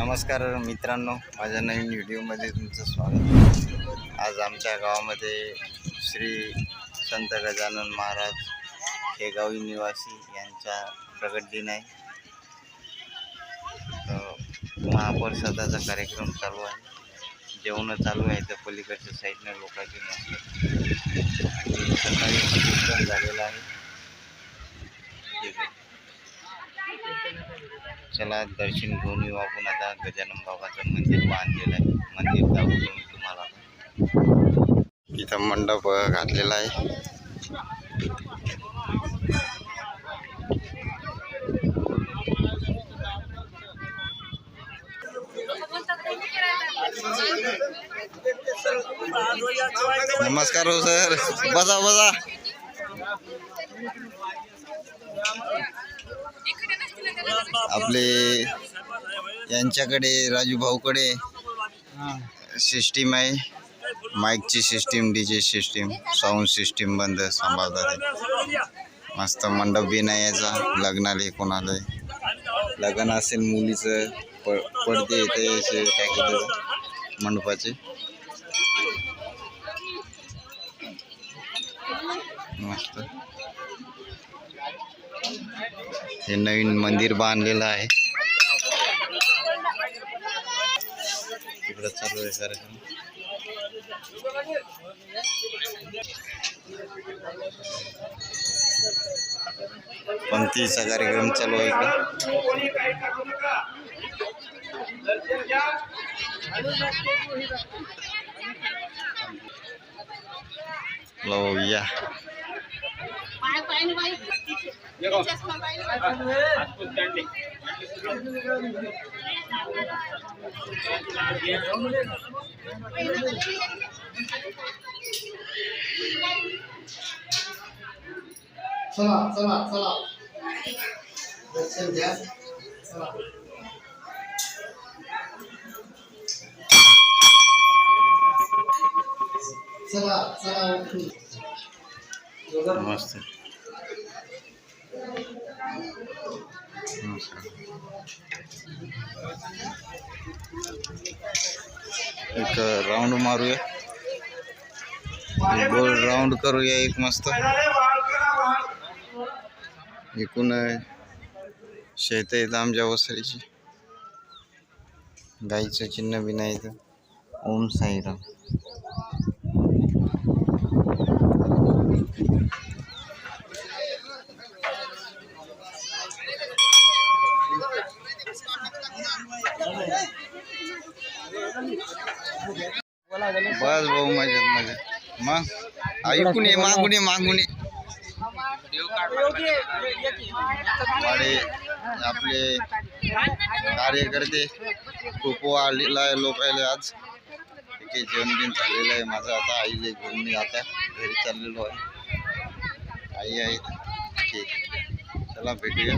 नमस्कार मित्रांनो माझ्या नवीन व्हिडिओमध्ये तुमचं स्वागत. आज आमच्या गावामध्ये श्री संत गजानन महाराज हे गावी निवासी यांचा प्रगट दिन आहे. तर कार्यक्रम चालू आहे. जेवणं चालू आहे तर पलीकडच्या साईडनं लोकांची नसतं आणि सकाळी झालेलं आहे ठीक आहे चला दर्शन घेऊन येऊ आपण आता गजानन बाबाचं मंदिर बांधलेलं आहे. मंदिर दाखवतो मी तुम्हाला. इथं मंडप अ, घातलेला आहे. नमस्कार हो सर. बसा बसा. आपले यांच्याकडे राजू भाऊकडे सिस्टीम आहे माईकची system D J system sound system बंद सांभाळतात. मस्त मंडप बी नाही याचा लग्नाला कोणाला लग्न असेल मुलीचं प पडते येते असे काय केलं? मंडपाचे. मस्त. हे नवीन मंदिर बांधलेलं आहे. तिकडं चालू आहे कार्यक्रम. पंक्तीचा कार्यक्रम चालू आहे इकडं. लो या चला चला चला दर्शन घ्या चला चला चला. मस्त नमस्कार एक राऊंड मारूया. गोल राऊंड करूया एक मस्त. एकूण शेत आहेत आमच्या वसरीची गाईचं चिन्ह बी नाही इथं ओम साईराम. बस भाऊ मजेत मजेत. मग? ऐकून ये मागून ये मागून ये. वाडे आपले कार्यकर्ते खूप आलेला आहे लोक आले आज. ठीक आहे जेवण बिन झालेलं आहे माझं आता. आईले घेऊन मी आता घरी चाललेलो आहे. आई आहे. ठीक चला भेटूया.